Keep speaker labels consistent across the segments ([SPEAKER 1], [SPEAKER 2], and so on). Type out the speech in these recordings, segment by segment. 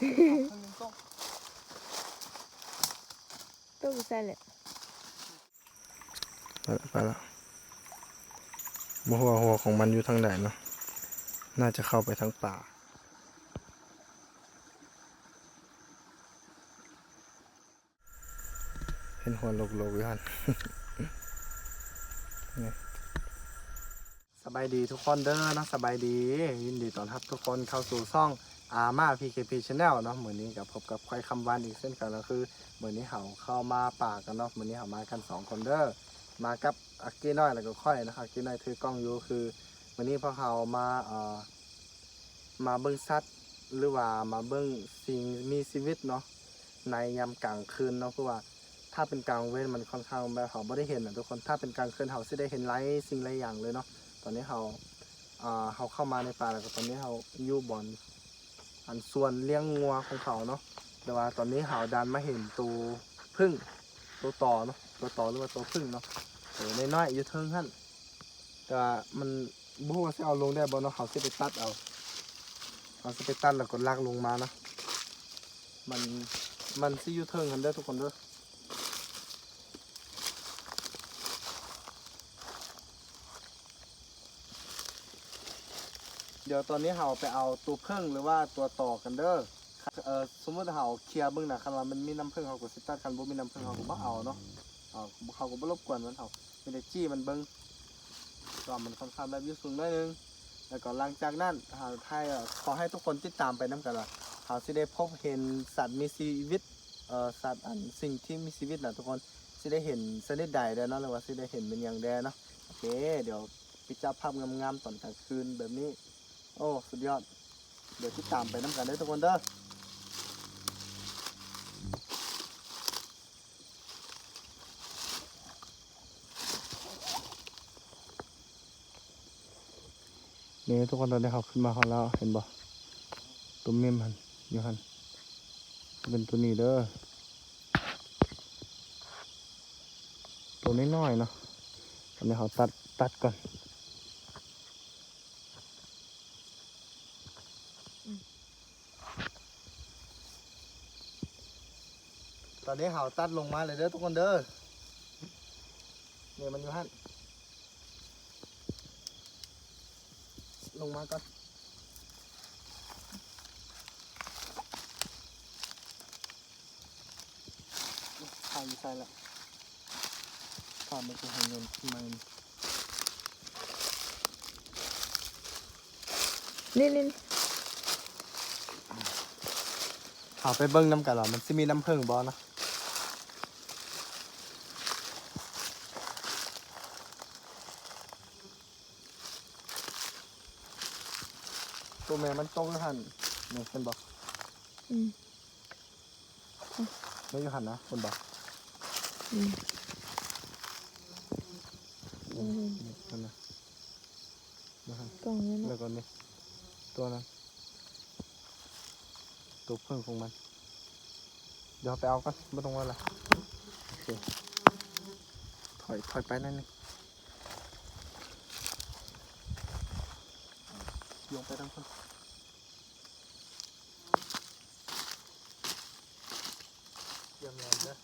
[SPEAKER 1] ข้างหนึงต้อง
[SPEAKER 2] ตู้ใส่เลย
[SPEAKER 3] ไปละไปละบ่หัวาหัวของมันอยู่ทางไหนเนาะ น่าจะเข้าไปทางป่าเห็นหัวโลกๆอยู่ฮันนี่สบายดีทุกคนเด้อเนาะสบายดี ยินดีต้อนรับทุกคนเข้าสู่ช่อง อามา PKP Channel เนาะเหมือนนี้กับพบกับควายคำวันอีกเช่นกันก็คือเหมือนนี้เขาเข้ามาป่ากันเนาะเหมือนนี้เขามากันสองคนเด้อมากับอากี้น้อยแล้วก็ค่อยนะครับอากี้น้อยถือกล้องอยู่คือวันนี้พวกเขามาเอ่อมาเบิ้งสัตว์หรือว่ามาเบิ้งสิ่งมีชีวิตเนาะในยามกลางคืนเนาะเพราะว่าถ้าเป็นกลางเว้นมันค่อนข้างแบบเขาไม่ได้เห็นนะทุกคนถ้าเป็นกลางคืนเขาจะได้เห็นหลายสิ่งหลายอย่างเลยเนาะตอนนี้เขาเอ่อเขาเข้ามาในป่าแล้วก็ตอนนี้เขาอยู่บอน อันส่วนเลี้ยงงัวของเขาเนาะแต่ว่าตอนนี้เขาดันมาเห็นตัวพึ่งตัวต่อเนาะตัวต่อหรือว่าตัวพึ่งเนาะตัวน้อยๆอยู่เทิงหั่นแต่ว่ามันบ่ว่าสิเอาลงได้บ่เนาะเขาสิไปตัดเอาเขาสิไปตัดแล้วก็ลากลงมานะมันมันสิอยู่เทิงกันเด้อทุกคนเด้อ เดี๋ยวตอนนี้เราไปเอาตัวเพิ่งหรือว่าตัวต่อกันเด้อเออสมมติเราเคลียร์เบิ่งนะคันว่ามันมีน้ำผึ้งเขาก็สิตัดคันบ่มีน้ำผึ้งเขาก็บ่เอาเนาะเอาเขาก็บ่รบกวนมันเขามีแต่จี้มันเบิ้งก็มันค่อนข้างแบบยุ่สูงหน้อยนึงแล้วก็หลังจากนั้นหาไทยขอให้ทุกคนติดตามไปน้ำกันว่าเขาสิได้พบเห็นสัตว์มีชีวิตเอ่อสัตว์อันสิ่งที่มีชีวิตนะทุกคนสิได้เห็นชนิดใดได้เนาะหรือว่าสิได้เห็นเป็นอย่างใดเนาะโอเคเดี๋ยวไปจับภาพงามๆตอนกลางคืนแบบนี้ โอ้ สุดยอด เดี๋ยวติดตามไปน้ำกันได้ทุกคนเด้อนี่ทุกคนตอนนี้เขาขึ้นมาเขาแล้วเห็นบ่ตัวเมมหันอยู่หันเป็นตัวนี้เด้อตัวน้อยๆเนาะตอนนี้เขาตัดตัดก่อน อนนี้เขาตัดลงมาเลยเด้อทุกคนเด้อเนี่ยมันอยู่หันลงมาก่อนถ่ายใส่ละถ่ายมันจะให้เงินมัน
[SPEAKER 2] นี่นี่
[SPEAKER 3] ถ่ายไปเบิ้งน้ำกันเหรอมันจะมีน้ำผึ้งบอนะ ตัวแม่มันตรงหันนี่เป็นบอก
[SPEAKER 2] อืม
[SPEAKER 3] ไม่อยู่หันนะเป็นบอก
[SPEAKER 2] อืม อืม
[SPEAKER 3] นี่นั่นนะนะฮะ
[SPEAKER 2] กล่องนี้
[SPEAKER 3] แล้
[SPEAKER 2] เนาะ
[SPEAKER 3] วก็นี่ตัวนั้นตัวพึ่งของมัน เดี๋ยวไปเอากันไม่ต้องว่าอะไรโอเคถอยถอยไปนั่นนี่โยง ไปทั้งคนเยี่ยมเลยนะ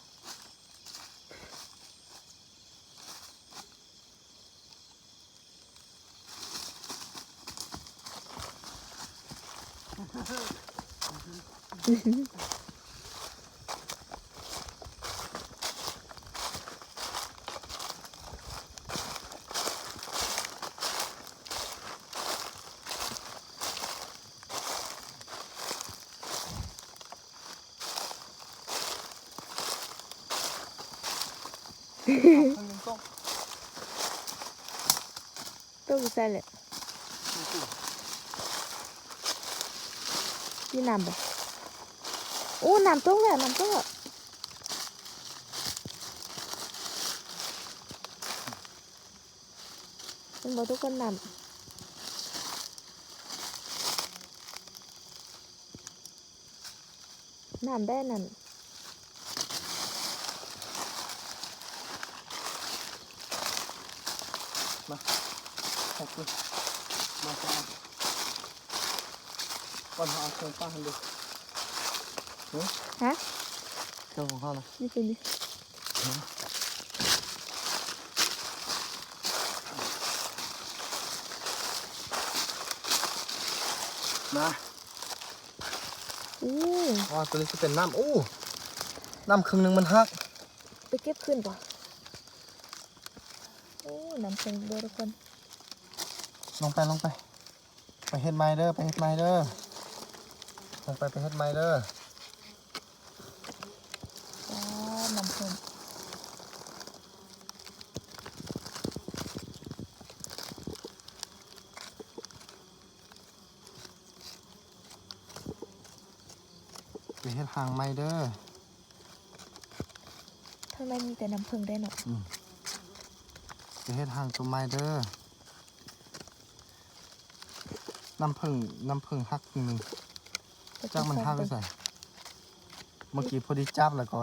[SPEAKER 3] ข้างหนึงต้อง
[SPEAKER 2] ตู้ใส่เลย พี่น้ำบ่โอ้น้ำต้งเลยน้ำต้งเลยเป็นบ่ทุ กคนน้ำน้ำได้นั่น
[SPEAKER 3] ขอบคุณมาจ้าก่อนเอาเครื่องป้าหันดู
[SPEAKER 2] ฮะ
[SPEAKER 3] เครื่องของเขานะ
[SPEAKER 2] นี่คือดิ
[SPEAKER 3] มา
[SPEAKER 2] อู้
[SPEAKER 3] อ๋อตัวนี้จะเป็นน้ำอู้น้ำครึ่งหนึงมันหัก
[SPEAKER 2] ไปเก็บขึ้นป่ะโอ้น้ำเค็มเด้อทุกคน
[SPEAKER 3] ลงไปลงไป ไปเฮ็ดไมเดอร์ไปเฮ็ดไมเดอร์ ลงไปไปเฮ็ดไมเดอร์
[SPEAKER 2] จ้าน้ำเค็ม
[SPEAKER 3] ไปเฮ็ดหางไมเดอร์
[SPEAKER 2] ทำไมมีแต่น้ำผึ้งได้เนาะ
[SPEAKER 3] ไปเฮ็ดหางตัวไมเดอร์น้ำผึ้งน้ำผึ้งหักครึ่งหนึง จ้างมันห้าไปใส่ เมื่อกี้พอดีจับแล้วก็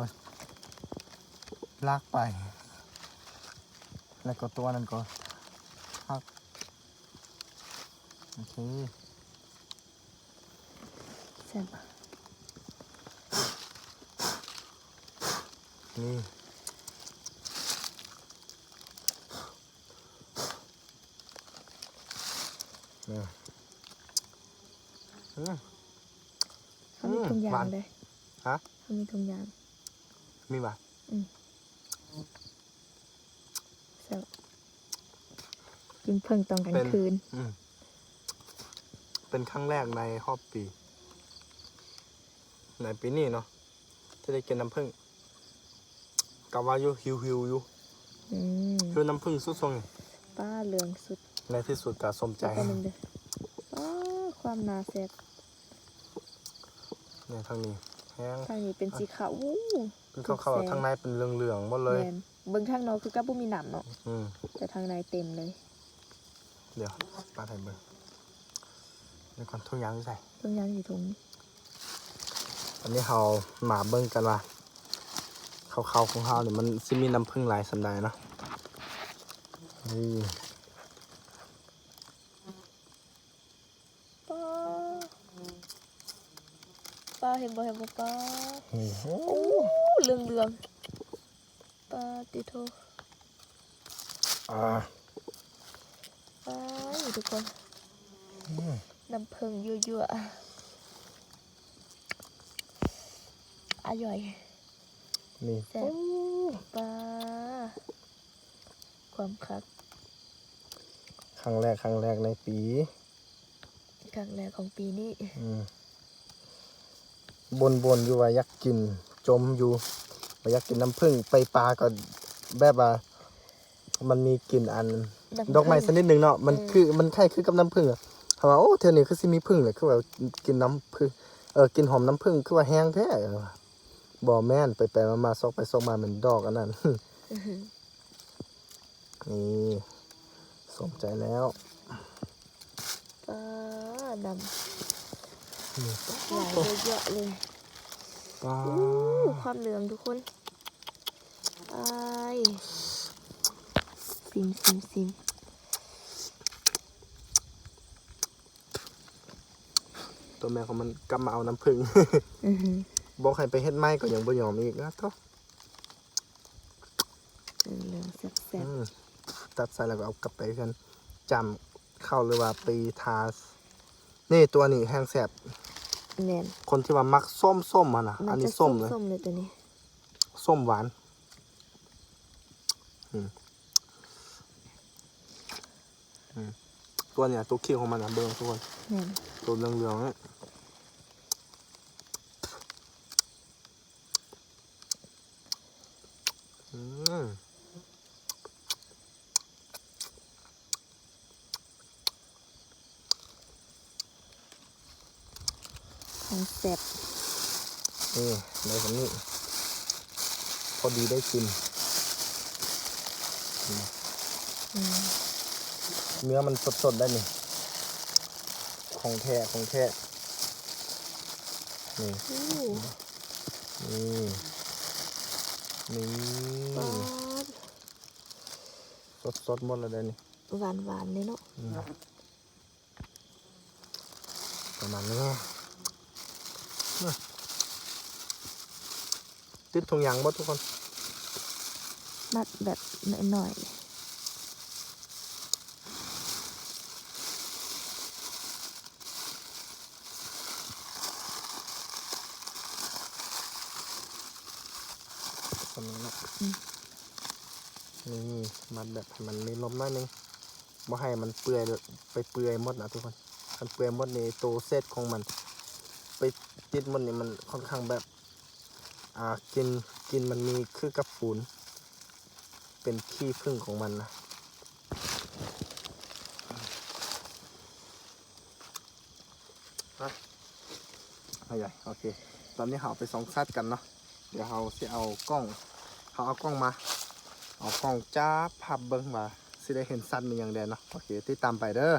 [SPEAKER 3] ลากไป แล้วก็ตัวนั้นก็หักโอเค
[SPEAKER 2] แซ่บอะ
[SPEAKER 3] นี่เนี่ยอื ม
[SPEAKER 2] เขามีทุงยา
[SPEAKER 3] หวางน
[SPEAKER 2] เลย
[SPEAKER 3] ฮะ
[SPEAKER 2] เขามีทุงยาง
[SPEAKER 3] มีป่ะ
[SPEAKER 2] แซ่บกินเพิ่งตอนกลางคืน
[SPEAKER 3] อืมเป็นครั้งแรกในรอบปี ในปีนี้เนาะที่ได้กินน้ำผึ้งกะว่าอยู่หิวหิวๆอยู่
[SPEAKER 2] อืม
[SPEAKER 3] คือน้ำผึ้งสุดทรงนี่
[SPEAKER 2] ป้าเหลืองสุด
[SPEAKER 3] ในที่สุดก็สมใจ
[SPEAKER 2] ตัวหนึ่งเด้อป้าความนาแซ่บ
[SPEAKER 3] เนี่ยทางนี้แห้ง
[SPEAKER 2] ทางนี้เป็นสีขาววู้
[SPEAKER 3] เป็นเข้าวๆทางในเป็นเหลืองๆหมดเลย
[SPEAKER 2] แมนเบิ้งทางนอกคือกับบุมีหนำเนาะ
[SPEAKER 3] อืม
[SPEAKER 2] แต่ทางในเต็มเลย
[SPEAKER 3] เดี๋ยวปลาไทยเบอร์เดี๋ยวก่อนทุ่งยางใส่
[SPEAKER 2] ทุงยางอยู่ตรงนี้
[SPEAKER 3] อันนี้เราหมาเบิ้งกันว่าเขาๆของเราเนี่ยมันซิมีน้ำผึ้งหลายสันใดเนาะนี่
[SPEAKER 2] ป้าป้า เห็นบ่เห็นบ่ป้า
[SPEAKER 3] โอ้โห
[SPEAKER 2] โอ้เหลืองเหลืองๆป้าติโท
[SPEAKER 3] อ่า
[SPEAKER 2] ป้าอยู่ทุกคน
[SPEAKER 3] อืม
[SPEAKER 2] น้ำผึ้งยั่วๆอร่อย
[SPEAKER 3] นี่
[SPEAKER 2] แซ่บปลาความคัก
[SPEAKER 3] ครั้งแรกครั้งแรกในปี
[SPEAKER 2] ครั้งแรกของปีนี้
[SPEAKER 3] อืม บนบนๆอยู่ว่าอยากกินจมอยู่ว่าอยากกินน้ำผึ้งไปปลาก็แบบว่ามันมีกลิ่นอัน
[SPEAKER 2] น้ำ
[SPEAKER 3] ดอกไม้
[SPEAKER 2] ผึ้
[SPEAKER 3] สักนิดหนึ่งเนาะมัน
[SPEAKER 2] เออ
[SPEAKER 3] คือมันคล้ายคือกับน้ำผึ้งอะถามว่าโอ้เท่านี้คือสิมีผึ้งเลยคือว่ากินน้ำผึ้งเออกินหอมน้ำผึ้งคือว่าแห้งแท้เออบ่แม่นไปไปมามาซอกไปซอกมาเหมือนดอกอันนั้น
[SPEAKER 2] อื้อหือ
[SPEAKER 3] นี่สมใจแล้ว
[SPEAKER 2] ปลาด
[SPEAKER 3] นี่ำ
[SPEAKER 2] หลายเยอะๆเลย
[SPEAKER 3] ปลา
[SPEAKER 2] อู้ความเหลืองทุกคนไอายซิมซิมซิม
[SPEAKER 3] ตัวแม่ของมันกลับมาเอาน้ำผึ้ง
[SPEAKER 2] อือหือ
[SPEAKER 3] บอกให้ไปเฮ็ดไม้ก็ยังบ่ยอมอีกนะท้อ
[SPEAKER 2] เหลืองๆแซ่บ
[SPEAKER 3] อืมตัดใส่แล้วก็เอากลับไปกันจำเข้าหรือว่าไปทาสนี่ตัวนี้แห้งแสบ
[SPEAKER 2] ๆ แน่น
[SPEAKER 3] คนที่ว่ามักส้มส้มๆมันอะ อันนี้
[SPEAKER 2] จะ
[SPEAKER 3] ส้มเลย
[SPEAKER 2] ส้มๆเลยตัวนี้
[SPEAKER 3] ส้มหวานอืมอืมตัวเนี่ยตัวเคี้ยวของมันอะเบิ้งทุกคน
[SPEAKER 2] แน่น
[SPEAKER 3] ตัวเหลืองๆเนี่ย
[SPEAKER 2] ของแซ่บ
[SPEAKER 3] นี่ในสำนี้พอดีได้กิน
[SPEAKER 2] อืม
[SPEAKER 3] เนื้อมันสดๆได้นี่ของแท้ของแท้นี่
[SPEAKER 2] อู้
[SPEAKER 3] นี่นี่
[SPEAKER 2] ปลา
[SPEAKER 3] สดๆหมดแล้วได้นี่
[SPEAKER 2] หวานหวานๆเลยเนาะ
[SPEAKER 3] อืมประมาณนี้นะ ติดทุงยางบ่ทุกคน
[SPEAKER 2] มัดแบบหน่อย
[SPEAKER 3] ตรงนี้นะนี่มันแบบให้มันมีลมหน้อยนึงบ่ให้มันเปื่อยไปเปื่อยหมดนะทุกคนมันเปื่อยหมดในตัวเซตของมันไป ติดมดนี่มันค่อนข้างแบบ อ่ากินกินมันมีคือกับฝุ่นเป็นขี้พึ่งของมันนะใหญ่โอเค ตอนนี้เราไปสองซัดกันเนาะ เดี๋ยวเราสิเอากล้องเขาเอากล้องมา เอากล้องจ้าพับเบิ้งมาสิได้เห็นสัตว์มันอย่างเดียวเนาะ โอเค ติดตามไปเด้อ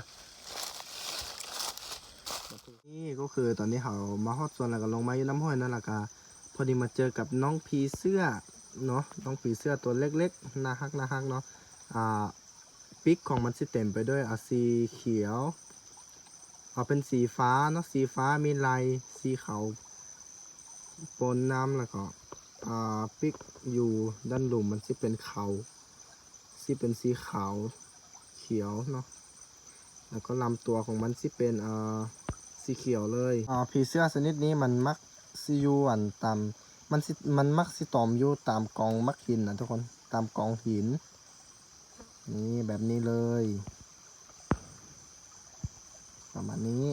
[SPEAKER 3] นี่ก็คือตอนนี้เขามาฮอดส่วนแล้วก็ลงมาอยู่น้ำห้อยนั่นแหละกะพอดีมาเจอกับน้องผีเสื้อเนาะน้องผีเสื้อตัวเล็กๆน่าฮักน่าฮักเนาะอ่าปิกของมันสิเต็มไปด้วยอะสีเขียวเอาเป็นสีฟ้าเนาะสีฟ้ามีลายสีขาวปนน้ำแล้วก็อ่าปิกอยู่ด้านหลุมมันสิเป็นเขาสิเป็นสีขาวเขียวเนาะแล้วก็ลำตัวของมันสิเป็นอ่า สีเขียวเลยอ่าผีเสื้อชนิดนี้มันมักสิอยู่อันตามมันสิมันมักสิตอมอยู่ตามกองมักหินนะทุกคนตามกองหิน นี่แบบนี้เลย ประมาณนี้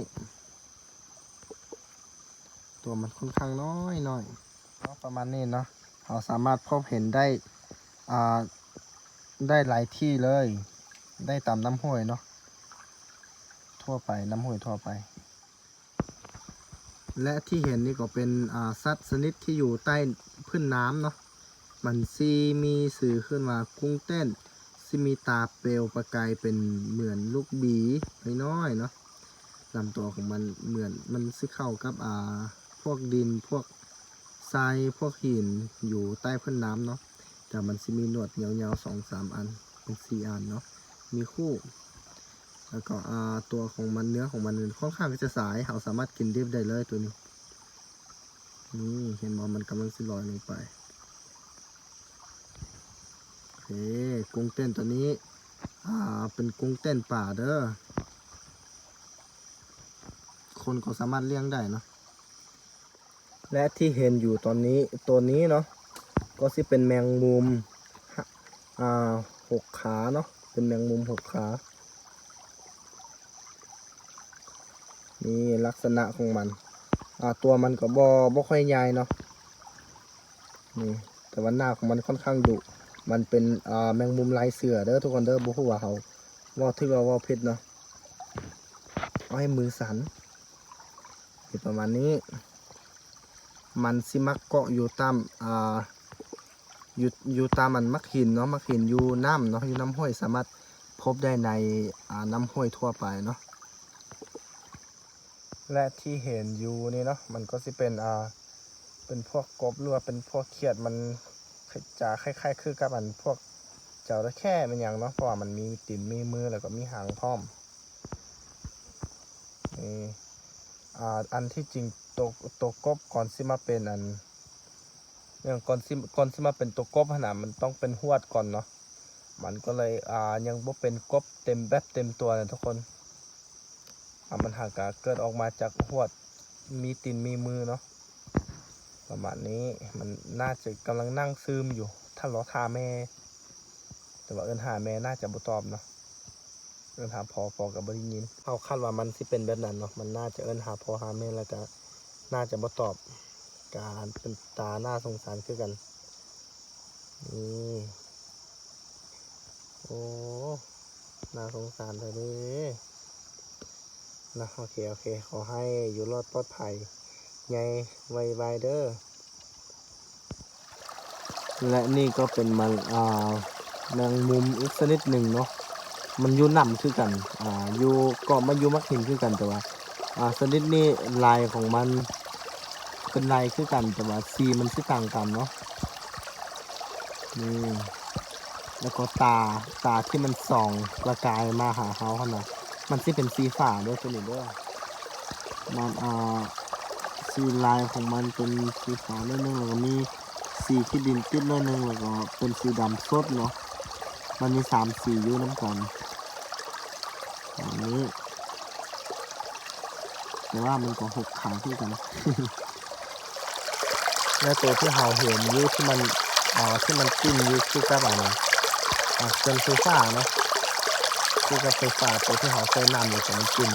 [SPEAKER 3] ตัวมันค่อนข้างน้อยหน่อยเนาะประมาณนี้เนาะเราสามารถพบเห็นได้อ่าได้หลายที่เลย ได้ตามน้ำห้วยเนาะทั่วไปน้ำห้วยทั่วไป และที่เห็นนี่ก็เป็นอ่าสัตว์ชนิดที่อยู่ใต้พื้นน้ำเนาะมันซีมีสื่อขึ้นมากุ้งเต้นซีมีตาเปลวประกายเป็นเหมือนลูกบีน้อยๆเนาะลำตัวของมันเหมือนมันสิเข้ากับอ่าพวกดินพวกทรายพวกหินอยู่ใต้พื้นน้ำเนาะแต่มันจะมีหนวดยาวๆสองสามอันเป็นสี่อันเนาะมีคู่ แล้วก็ตัวของมันเนื้อของมันค่อนข้างที่จะสายเราสามารถกินดิบได้เลยตัวนี้นี่เห็นว่ามันกำลังสิลอยลงไปโอเคกุ้งเต้นตัวนี้ อ่าเป็นกุ้งเต้นป่าเด้อคนก็สามารถเลี้ยงได้เนาะและที่เห็นอยู่ตอนนี้ตัวนี้เนาะก็สิเป็นแมงมุมอ่าหกขาเนาะเป็นแมงมุมหกขา นี่ลักษณะของมัน อ่าตัวมันก็บอบอค่อยใหญ่เนาะนี่แต่ว่าหน้าของมันค่อนข้างดุมันเป็นอ่าแมงมุมลายเสือเด้อทุกคนเด้อบุหัวาเขาว่าที่ว่าว่าเพชรเนาะเอาให้มือสันประมาณนี้ มันสิมักเกาะอยู่ตามอ่าอยู่อยู่ตามมันมักหินเนาะมักหินอยู่น้ำเนาะอยู่น้ำห้วยสามารถพบได้ในน้ำห้วยทั่วไปเนาะ และที่เห็นอยู่นี่เนาะมันก็สิเป็นอ่าเป็นพวกกบหรือว่าเป็นพวกเขียดมันจะคล้ายๆ คือกับอันพวกเจ้าระแค่เป็นอย่างเนาะเพราะว่ามันมีตีนมีมือแล้วก็มีหางพร้อมนี่อ่าอันที่จริงตัวตัวกบก่อนสิมาเป็นอันเรื่องก่อนสิก่อนสิมาเป็นตัวกบขนาดมันต้องเป็นหวดก่อนเนาะมันก็เลยอ่ายังบ่เป็นกบเต็มแบบเต็มตัวเลยทุกคน มันหากาเกิดออกมาจากหวดมีตีนมีมือเนาะประมาณนี้มันน่าจะกำลังนั่งซึมอยู่ ถ้าล้อทาแม่ แต่ว่าเอินหาแม่น่าจะบ่ตอบเนาะเอินหาพอพอกับบริยินเอาคาดว่ามันสิเป็นแบบนั้นเนาะมันน่าจะเอินหาพอหาแม่แล้วก็น่าจะบ่ตอบ การเป็นตาหน้าสงสารคือกันนี่โอ้น่าสงสารเลยเด้ นะโอเค โอเค ขอให้อยู่รอดปลอดภัยไงไวไวเด้อและนี่ก็เป็นมันอ่าแมงมุมอีกชนิดหนึ่งเนาะมันอยู่น้ำคือกันอ่าอยู่เกาะมันอยู่มักหินคือกันแต่ว่าอ่าชนิดนี้ลายของมันเป็นลายคือกันแต่ว่าสีมันสิต่างกันเนาะนี่แล้วก็ตาตาที่มันส่องประกายมาหาเขาขนาด มันสิเป็นสีฟ้าด้วยตัวนี้ด้วยมันอ่าสีลายของมันเป็นสีขาวนิดนึงแล้วก็มีสีสีขี้ดินติดหน้อยหนึงแล้วก็เป็นสีดำสดเนาะมันมีสามสีอยู่น้ำกันอันนี้แต่ว่ามันก็หกขาที่กันและตัวที่เราเห็นอยูที่มันอ่าที่มันจิ้มอยูคือกับอะไรอ่าเป็นไฟฟ้าเนาะ คือกับไฟฟ้าตัวที่เราใช้น้ำเลยแต่มันจิ้ม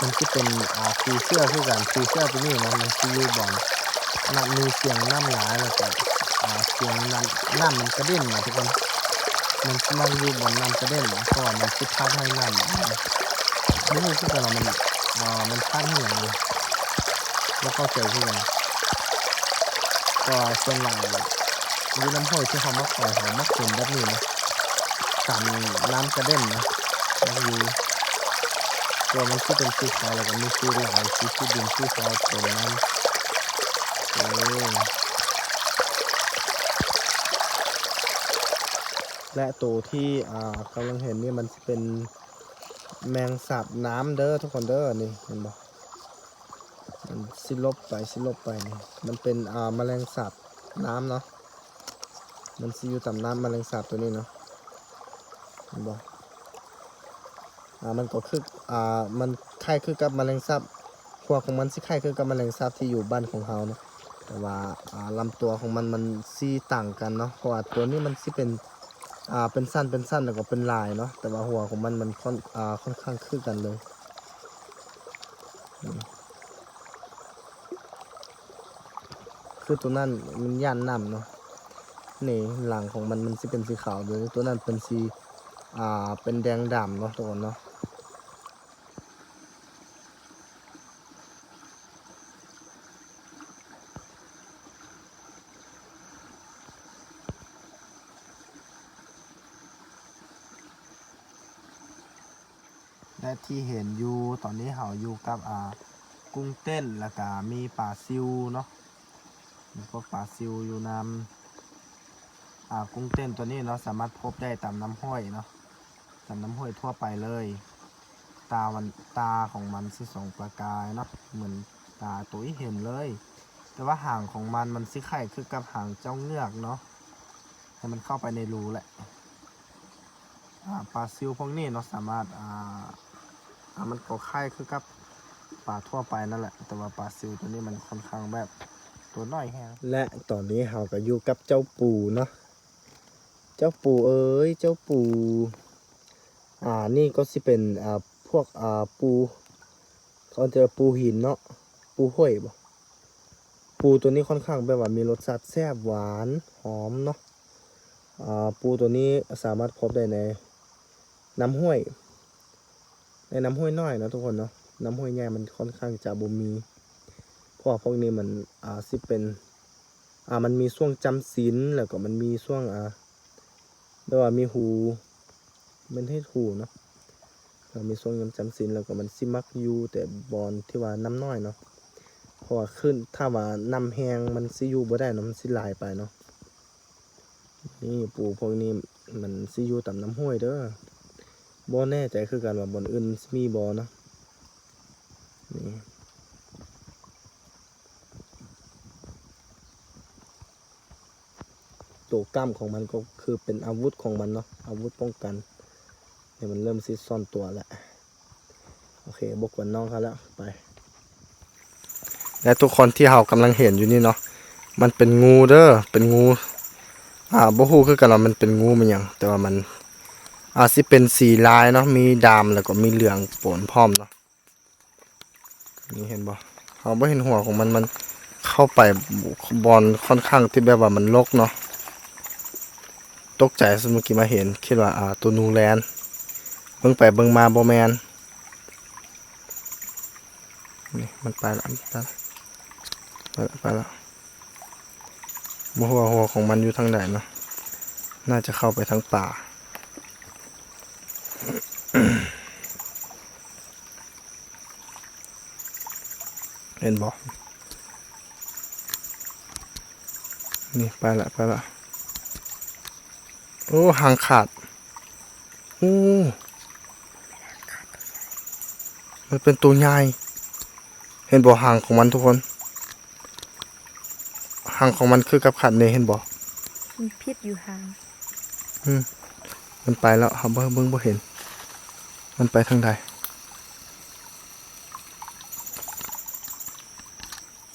[SPEAKER 3] มันจะเป็นอ่าฟีเสื้อคือกันฟีเสื้อตัวนี้นะมันซีอยูบอลน้ำมีเสียงน้ำหลายแล้วก็อ่าเสียงน้ำน้ำมันกระเด็นนะทุกคนมันจะมาอยู่บนน้ำกระเด็นเพราะว่ามันคิดพลาดให้น้ำอ่าไม่คือกันว่ามันอ่ามันพลาดให้อย่างไรแล้วก็เจอคือกันก็ส่วนหลังยูน้ำห้อยที่เขามักปล่อยเขามักเป็นแบบนี้นะกันน้ำกระเด็นนะ แล้วอยู่ตัวมันที่เป็นสีขาวแล้วก็มีสีไหลสีสีดินสีขาวเป็นน้ำเออและตัวที่อ่ากำลังเห็นนี่มันเป็นแมงสาบน้ำเด้อทุกคนเด้อนี่เห็นบ่มันสิลบไปสิลบไปนี่มันเป็นอ่าแมลงสาบน้ำเนาะมันสิอยู่ต่ำน้ำแมลงสาบตัวนี้เนาะเห็นบ่ อ่ามันก็คืออ่ามันคล้ายคือกับแมลงสาบพวกของมันสิคล้ายคือกับแมลงสาบที่อยู่บ้านของเราเนาะแต่ว่าอ่าลำตัวของมันมันสีต่างกันเนาะเพราะว่าตัวนี้มันสิเป็นอ่าเป็นสั้นเป็นสั้นแล้วก็เป็นลายเนาะแต่ว่าหัวของมันมันค่อนอ่าค่อนข้างคือกันเลยคือตัวนั้นมันย่านน้ำเนาะนี่หลังของมันมันสิเป็นสีขาวเลยตัวนั้นเป็นสีอ่าเป็นแดงดำเนาะทุกคนเนาะ ที่เห็นอยู่ตอนนี้เขาอยู่กับอ่ากุ้งเต้นแล้วก็มีปลาซิวเนาะมีพวกปลาซิวอยู่น้ำอ่ากุ้งเต้นตัวนี้เนาะสามารถพบได้ตามน้ำห้อยเนาะตามน้ำห้อยทั่วไปเลย ตาวันตาของมันสิสองประกายเนาะเหมือนตาตัวที่เห็นเลย แต่ว่าหางของมันมันสิไข่คือกับหางเจ้าเงือกเนาะให้มันเข้าไปในรูแหละอ่าปลาซิวพวกนี้เนาะสามารถอ่า อ่ามันก็ไข่คือกับปลาทั่วไปนั่นแหละ แต่ว่าปลาซิวตัวนี้มันค่อนข้างแบบตัวน้อยแฮงและตอนนี้เราก็อยู่กับเจ้าปูเนาะเจ้าปูเอ้ยเจ้าปูอ่านี่ก็สิเป็นอ่าพวกอ่าปูเขาจะปูหินเนาะปูห้วยบ่ปูตัวนี้ค่อนข้างแบบว่ามีรสชาติแซ่บหวานหอมเนาะอ่าปูตัวนี้สามารถพบได้ในน้ำห้วย ในน้ำห้วยน้อยเนาะทุกคนเนาะน้ำห้วยใหญ่มันค่อนข้างจะบ่มีเพราะว่าพวกนี้มันอ่าสิเป็นอ่ามันมีช่วงจำศีลแล้วก็มันมีช่วงอ่าเรียว่ามีหู มันให้หูเนาะแล้วมีช่วงจำศีลแล้วก็มันสิมักอยู่แต่บอลที่ว่าน้ำน้อยเนาะเพราะว่าขึ้นถ้าว่าน้ำแห้งมันสิอยู่บ่ได้เนาะมันสิลายไปเนาะนี่ปูพวกนี้มันสิอยู่ตามน้ำห้วยเด้อ บ่แน่ใจคือกันว่าบอนอื่นสิมีบ่เนาะนี่ตัวกล้ามของมันก็คือเป็นอาวุธของมันเนาะอาวุธป้องกันเนี่ยมันเริ่มซิดซ่อนตัวแล้วโอเคบกวนน้องเขาแล้วไป และทุกคนที่เรากำลังเห็นอยู่นี่เนาะมันเป็นงูเด้อเป็นงู อ่าบ่ฮู้คือกันว่ามันเป็นงูมันยังแต่ว่ามัน อาจสิเป็นสีลายเนาะมีดำแล้วก็มีเหลืองปนพร้อมเนาะนี่เห็นบ่เราบ่เห็นหัวของมันมันเข้าไปบอลค่อนข้างที่แบบว่ามันรกเนาะตกใจสมเมื่อกี้มาเห็น คิดว่าอ่าตัวนูแลนเบิ่งไปเบิ่งมาบ่แมนนี่มันไปแล้วไปแล้วไปแล้วไปล้วบ่ฮู้ว่าหัวของมันอยู่ทางไหนเนาะน่าจะเข้าไปทางป่า เห็นบ่นี่ไปละไปละโอ้หางขาดโอ้มันเป็นตัวใหญ่เห็นบ่หางของมันทุกคนหหางของมันคือกับขันนี่เห็นบ่
[SPEAKER 2] มีพิษอยู่ห่าง
[SPEAKER 3] มันไปแล้วเฮาบ่เบิ่งบ่เห็น มันไปทางใด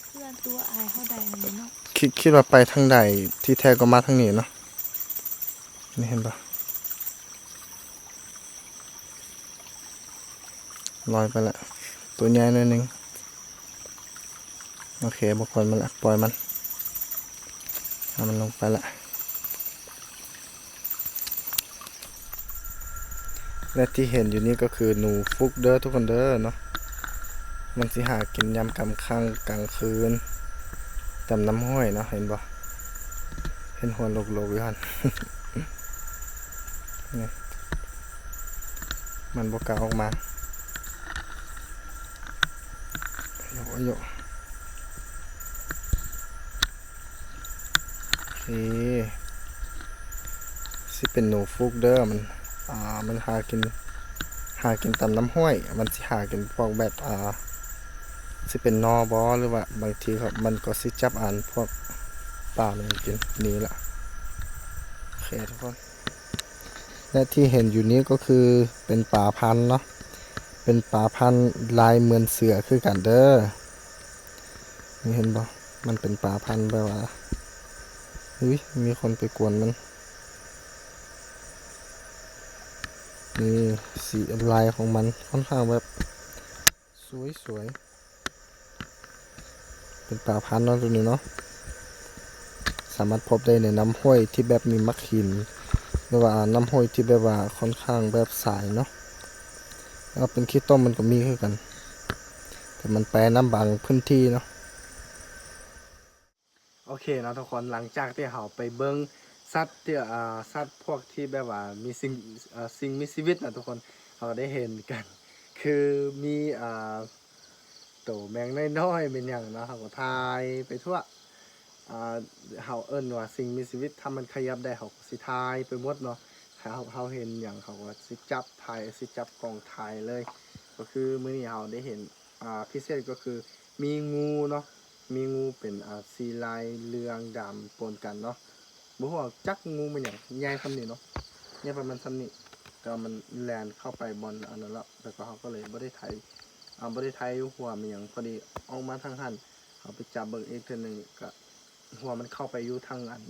[SPEAKER 2] เพื่อนตัวอายเข้าใดอันนี้เนาะ
[SPEAKER 3] คิดคิดว่าไปทางใดที่แท้ก็มาทางนี้เนาะนี่เห็นบ่ลอยไปละตัวใหญ่หน่อยหนึงโอเคบ่ควรมันละปล่อยมันเอามันลงไปละ และที่เห็นอยู่นี่ก็คือหนูฟุกเด้อทุกคนเด้อเนาะมันสิหากินยามกำค่ำกลางคืนจำน้ำห้อยเนาะเห็นบ่เห็นหัวโลกๆอยู่หันนี่มันบกล้าออกมาโยโยโอเคสิเป็นหนูฟุกเด้อมัน อ่ามันหากินหากินตามน้ำห้อยมันสิหากินพวกแบบอ่าสิเป็นนอบอหรือว่าบางทีครับมันก็สิจับอ่านพวกป่ามันกินนี่แหละโอเคทุกคนและที่เห็นอยู่นี้ก็คือเป็นป่าพันธุ์เนาะเป็นป่าพันธุ์ลายเหมือนเสือคือกันเด้อนี่เห็นบ่มันเป็นป่าพันธุ์แบบว่าอุ้ยมีคนไปกวนมัน นี่สีลายของมันค่อนข้างแบบสวยสวยๆเป็นป่าพันธุ์เนาะตัวนี้เนาะสามารถพบได้ในน้ำห้วยที่แบบมีมักหินหรือว่าน้ำห้วยที่แบบว่าค่อนข้างแบบสายเนาะแล้วเป็นขี้ต้มมันก็มีคือกัน แต่มันแปรน้ำบางพื้นที่เนาะโอเคเนาะทุกคนหลังจากที่เราไปเบิ้ง สัตว์ที่อ่าสัตว์พวกที่แบบว่ามีสิ่งอ่าสิ่งมีชีวิตนะทุกคนเราก็ได้เห็นกัน คือมีอ่าโตแมงน้อยๆเป็นอย่างเนาะเขาก็ทายไปทั่วอ่าเฮาเอิ้นว่าสิ่งมีชีวิตถ้ามันขยับได้เขาก็สิทายไปหมดเนาะถ้าเขาเขาเห็นอย่างเขาก็สิจับทายสิจับกองทายเลย ก็คือมื้อนี้เราได้เห็นอ่าพิเศษก็คือมีงูเนาะมีงูเป็นอ่าสีลายเหลืองดำปนกันเนาะ บ่ฮู้ว่าจักงูมันหยังใหญ่ซำนี้เนาะใหญ่ประมาณซำนี้ก็มันแลนเข้าไปบนอันนั้นแล้วแล้วก็เขาก็เลยบ่ได้ไถอ่าบริไทยหัวมันอย่างพอดีออกมาทางหันเอาไปจับเบิกอีกทีหนึ่งก็หัวมันเข้าไปอยู่ทางอัน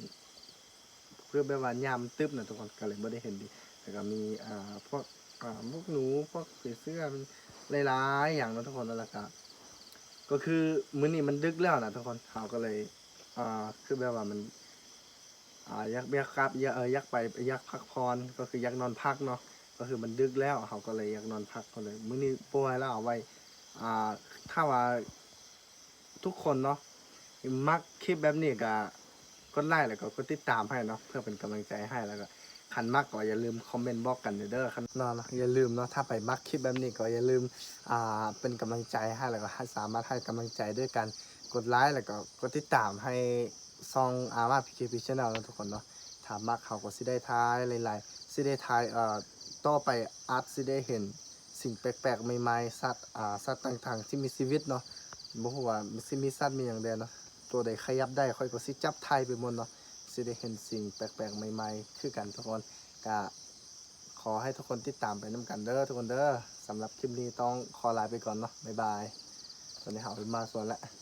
[SPEAKER 3] เพื่อแบบว่ายามตึบนะทุกคนก็เลยไม่ได้เห็นดีแต่ก็มีอ่าพวกอ่าพวกหนูพวกผีเสื้อมันหลายๆอย่างเนาะทุกคนนั่นแหละก็ก็คือมื้อนี้มันดึกแล้วนะทุกคนเขาก็เลยอ่าคือแบบว่ามัน ยากยากกลับอยากเอออยากไปอยากพักผ่อนก็คืออยากนอนพักเนาะก็คือมันดึกแล้วเขาก็เลยอยากนอนพักก็เลยมื้อนี้ป่วยแล้วเอาไว้อ่าถ้าว่าทุกคนเนาะมักคลิปแบบนี้ก็กดไลค์แล้วก็กดติดตามให้เนาะเพื่อเป็นกำลังใจให้แล้วก็คันมักก็อย่าลืมคอมเมนต์บอกกันเด้อคันเนาะอย่าลืมเนาะถ้าไปมักคลิปแบบนี้ก็อย่าลืมอ่าเป็นกำลังใจให้แล้วก็สามารถให้กำลังใจด้วยกันกดไลค์แล้วก็กดติดตามให้ ซองอามาพีเคพีชแนลนะทุกคนเนาะถามักเขาก็สิได้ทายหลายๆสิได้ทายเอ่อต่อไปอาร์ตสิได้เห็นสิ่งแปลกๆใหม่ๆสัตว์อ่าสัตว์ต่างๆ ที่มีชีวิตเนาะบ่ฮู้ว่ามันสิมีสัตว์มีหยังแดเนาะตัวใดขยับได้ค่อยก็สิจับไทยไปหมดเนาะสิได้เห็นสิ่งแปลกๆใหม่ๆ คือกันทุกคนก็ขอให้ทุกคนติดตามไปนํกันเด้อทุกคนเด้อสำหรับคลิปนี้ต้องขอลาไปก่อนเนาะบ๊ายบายตอนนี้เฮามาส่วนแล้ว